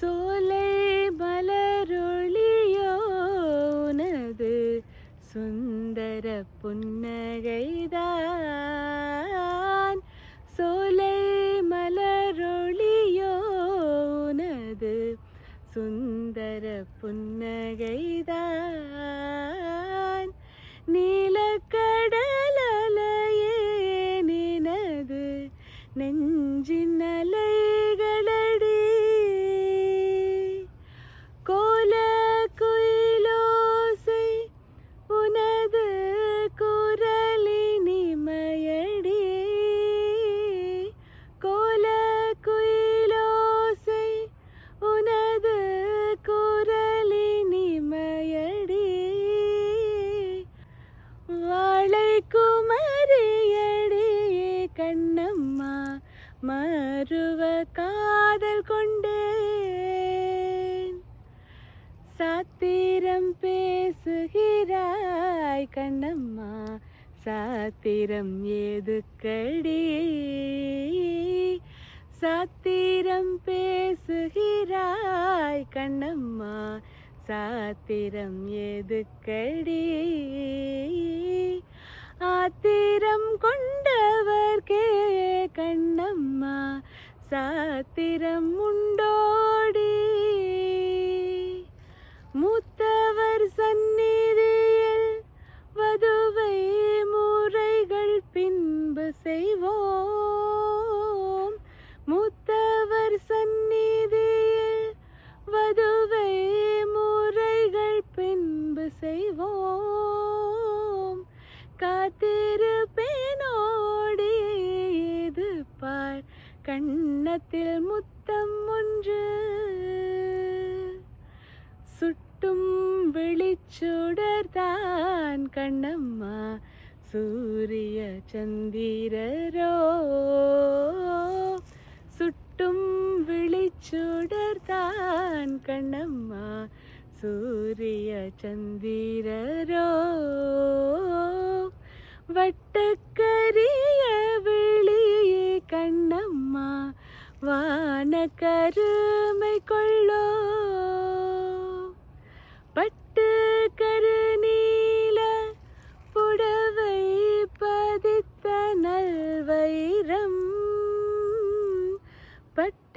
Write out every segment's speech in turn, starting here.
சோலை மலரொளியோனது சுந்தர புன்னகைதான். சோலை மலரொளியோனது சுந்தர புன்னகைதான். குமரியடியே கண்ணம்மா மறுவ காதல் கொண்டேன். சாத்திரம் பேசுகிறாய் கண்ணம்மா சாத்திரம் ஏதுக்கடி சாத்திரம் பேசுகிறாய் கண்ணம்மா சாத்திரம் எதுக்கடி? ஆத்திரம் கொண்டவர்க்கே கண்ணம்மா சாத்திரம் உண்டோடி. மூத்தவர் சந்நிதியில் வதுவை முறைகள் பின்பு செய்வோம். மூத்தவர் சந்நிதியில் வதுவை முறைகள் பின்பு செய்வோம். காத்திருப்பேனோடு இது பார்? கண்ணத்தில் முத்தம் ஒன்று. சுட்டும் விழிச்சுடர்தான் கண்ணம்மா. சூரிய சந்திரரோ. சுட்டும் விழிச்சுடர்தான் கண்ணம்மா. சூரிய சந்திரரோ. வட்டக்கரிய வெளியே கண்ணம்மா வான கருமை கொள்ளோ. பட்டு கருநீல புடவை பதித்த நல்வைரம் பட்டு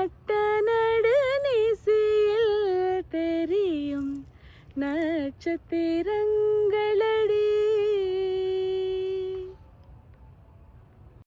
நட்ட நடுநிசையில் தெரியும் நட்சத்திரங்களே